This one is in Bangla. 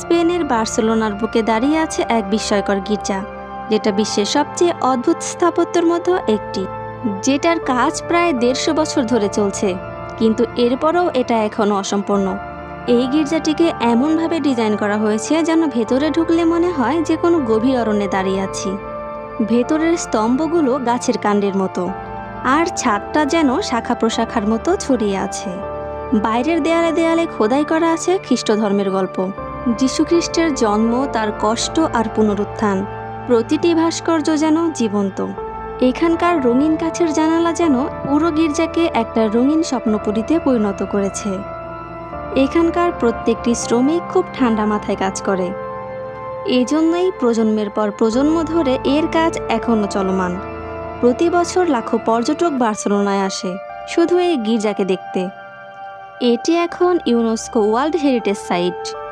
স্পেনের বার্সেলোনার বুকে দাঁড়িয়ে আছে এক বিস্ময়কর গির্জা, যেটা বিশ্বের সবচেয়ে অদ্ভুত স্থাপত্যের মধ্যে একটি, যেটার কাজ প্রায় দেড়শো বছর ধরে চলছে, কিন্তু এরপরও এটা এখনও অসম্পূর্ণ। এই গির্জাটিকে এমনভাবে ডিজাইন করা হয়েছে যেন ভেতরে ঢুকলে মনে হয় যে কোনো গভীর অরণ্যে দাঁড়িয়ে আছি। ভেতরের স্তম্ভগুলো গাছের কাণ্ডের মতো, আর ছাদটা যেন শাখা প্রশাখার মতো ছড়িয়ে আছে। বাইরের দেয়ালে দেয়ালে খোদাই করা আছে খ্রিস্ট ধর্মের গল্প। যীশুখ্রিস্টের জন্ম, তার কষ্ট আর পুনরুত্থান। প্রতিটি ভাস্কর্য যেন জীবন্ত। এখানকার রঙিন কাছের জানালা যেন পুরো গির্জাকে একটা রঙিন স্বপ্নপুরীতে পরিণত করেছে। এখানকার প্রত্যেকটি শ্রমিক খুব ঠান্ডা মাথায় কাজ করে। এজন্যই প্রজন্মের পর প্রজন্ম ধরে এর কাজ এখনও চলমান। প্রতি বছর লাখো পর্যটক বার্সেলোনায় আসে, শুধু এই গির্জাকে দেখতে। এটি এখন ইউনেস্কো ওয়ার্ল্ড হেরিটেজ সাইট।